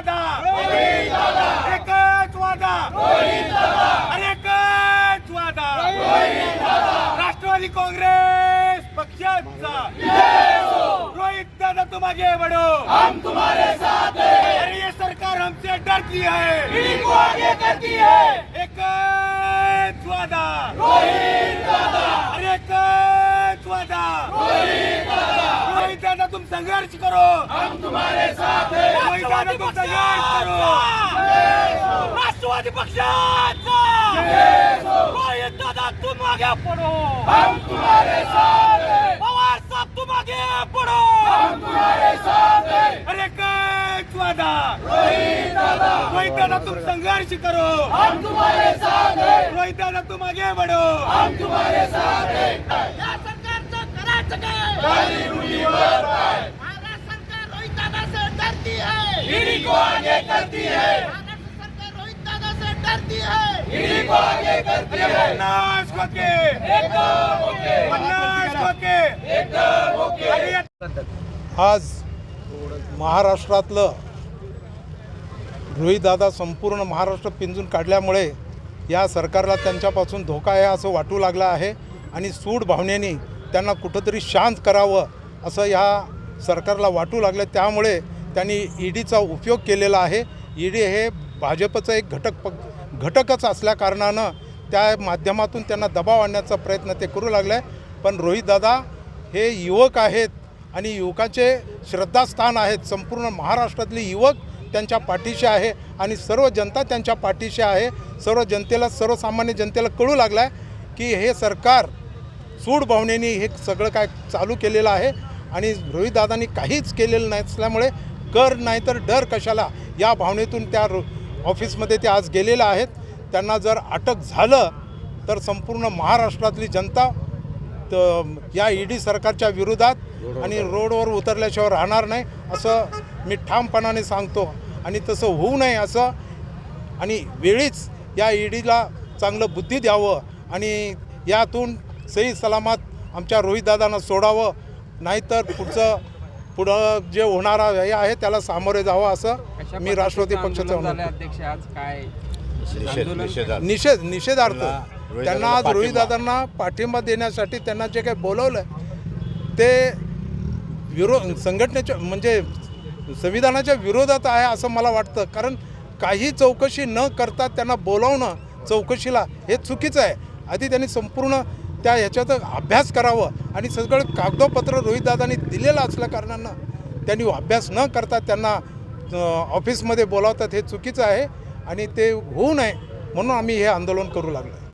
वादा एकच वादा। अरे एकच वादा। राष्ट्रवादी काँग्रेस पक्षाचा। रोहित दादा तुम आगे बढ़ो हम तुम्हारे साथ हैं अरे ये सरकार हमसे डरती है। इनको आगे करती है एकच वादा। रोहित दादा अरे एकच वादा। रोहित दादा रोहित दादा तुम संघर्ष करो। हम तुम्हारे साथ करो. राष्ट्रवादी पक्षाचा तुम साथ हैं पवार साहब तुम्हारे साथ हैं अरे कच वादा रोहित दादा. तुम संघर्ष करो. रोहित दादा साथ हैं या सरकारचं करायचं काय महाराष्ट्र सरकार रोहित दादा से डरती है को आगे करती है। रोहित दादा से डरती है इन्हीं को आगे करती है पन्नास खोके। एकदम ओके पन्नास खोके। एकदम ओके आज महाराष्ट्रातलं रोहितदादा संपूर्ण महाराष्ट्र पिंजून काढल्यामुळे या सरकारला त्यांच्यापासून धोका आहे असं वाटू लागला आहे आणि सूड भावनेने त्यांना कुठंतरी शांत करावं असं या सरकारला वाटू लागलं. त्यामुळे त्यांनी ईडीचा उपयोग केलेला आहे. ईडी हे भाजपचं एक घटक प घटकच असल्याकारणानं त्या माध्यमातून त्यांना दबाव आणण्याचा प्रयत्न ते करू लागले. आहे पण रोहितदादा हे युवक आहेत आणि युवकाचे श्रद्धास्थान आहेत. संपूर्ण महाराष्ट्रातले युवक त्यांच्या पाठीशी आहे आणि सर्व जनता त्यांच्या पाठीशी आहे. सर्व जनतेला सर्वसामान्य जनतेला कळू लागलं आहे की हे सरकार सूडभावनेने हे सगळं काय चालू केलेलं आहे. आणि रोहितदादांनी काहीच केलेलं नसल्यामुळे कर नाही तर डर कशाला? या भावनेतून त्या रो ऑफिसमध्ये ते आज गेलेलं आहेत. त्यांना जर अटक झालं तर संपूर्ण महाराष्ट्रातली जनता त- या ईडी सरकारच्या विरोधात आणि रोडवर उतरल्याशिवाय राहणार नाही असं मी ठामपणाने सांगतो. आणि तसं होऊ नये असं आणि वेळीच या ईडीला चांगलं बुद्धी द्यावं आणि यातून सही सलामत आमच्या रोहितदादांना सोडावं नाहीतर पुढचं पुढं जे होणारा हे आहे त्याला सामोरे जावं असं मी राष्ट्रवादी पक्षाचं निषेध निषेधार्थ. निषेध निषेधार्थ. रोहितदादांना त्यांना आज. रोहितदादांना पाठिंबा देण्यासाठी त्यांना जे काही बोलवलं ते विरोध संघटनेच्या म्हणजे संविधानाच्या विरोधात आहे असं मला वाटतं. कारण काही चौकशी न करता त्यांना बोलावणं चौकशीला हे चुकीचं आहे. आधी त्यांनी संपूर्ण त्या ह्याच्यात अभ्यास करावं. आणि सगळं कागदोपत्र रोहितदादांनी दिलेलं असल्या कारणानं त्यांनी अभ्यास न करता त्यांना ऑफिसमध्ये बोलावतात हे चुकीचं आहे आणि ते होऊ नये म्हणून आम्ही हे आंदोलन करू लागलो